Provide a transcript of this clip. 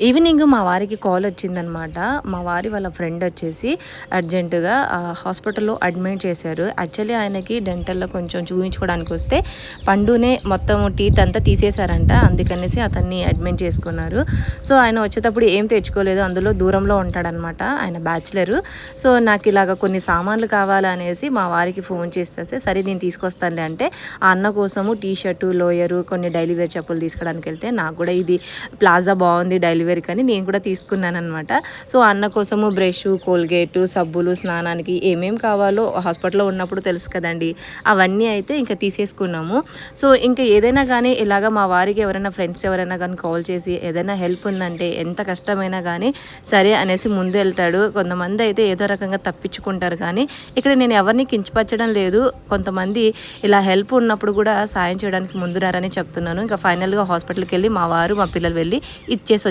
Evening మా వారికి call వచ్చిందనమాట మా వారి వాళ్ళ ఫ్రెండ్ వచ్చేసి అర్జెంటుగా హాస్పిటల్లో అడ్మిట్ చేశారు. యాక్చువల్లీ ఆయనకి డెంటల్లో కొంచెం చూపించుకోవడానికి వస్తే పండునే మొత్తం టీత్ అంతా తీసేశారంట. అందుకనేసి అతన్ని అడ్మిట్ చేసుకున్నారు. సో ఆయన వచ్చేటప్పుడు ఏం తెచ్చుకోలేదు. అందులో దూరంలో ఉంటాడనమాట ఆయన బ్యాచిలర్ సో నాకు ఇలాగ కొన్ని సామాన్లు కావాలనేసి మా వారికి ఫోన్ చేస్తే సరే నేను తీసుకొస్తానులే అంటే ఆ అన్న కోసము టీ షర్టు లోయరు కొన్ని డైలీ వేర్ చెప్పులు తీసుకోవడానికి వెళ్తే నాకు కూడా ఇది ప్లాజా బాగుంది డైలీ వేర్ కానీ నేను కూడా తీసుకున్నాను అనమాట సో అన్న కోసము బ్రష్ కోల్గేటు సబ్బులు స్నానానికి ఏమేమి కావాలో హాస్పిటల్లో ఉన్నప్పుడు తెలుసు కదండి. అవన్నీ అయితే ఇంకా తీసేసుకున్నాము. సో ఇంకా ఏదైనా కానీ ఇలాగ మా వారికి ఎవరైనా ఫ్రెండ్స్ ఎవరైనా కానీ కాల్ చేసి ఏదైనా హెల్ప్ ఉందంటే ఎంత కష్టమైనా కానీ సరే అనేసి ముందు వెళ్తాడు. కొంతమంది అయితే ఏదో రకంగా తప్పించుకుంటారు కానీ ఇక్కడ నేను ఎవరిని కించపరచడం లేదు. కొంతమంది ఇలా హెల్ప్ ఉన్నప్పుడు కూడా సాయం చేయడానికి ముందురారని చెప్తున్నాను. ఇంకా ఫైనల్గా హాస్పిటల్కి వెళ్ళి మా వారు మా పిల్లలు వెళ్ళి ఇచ్చేసి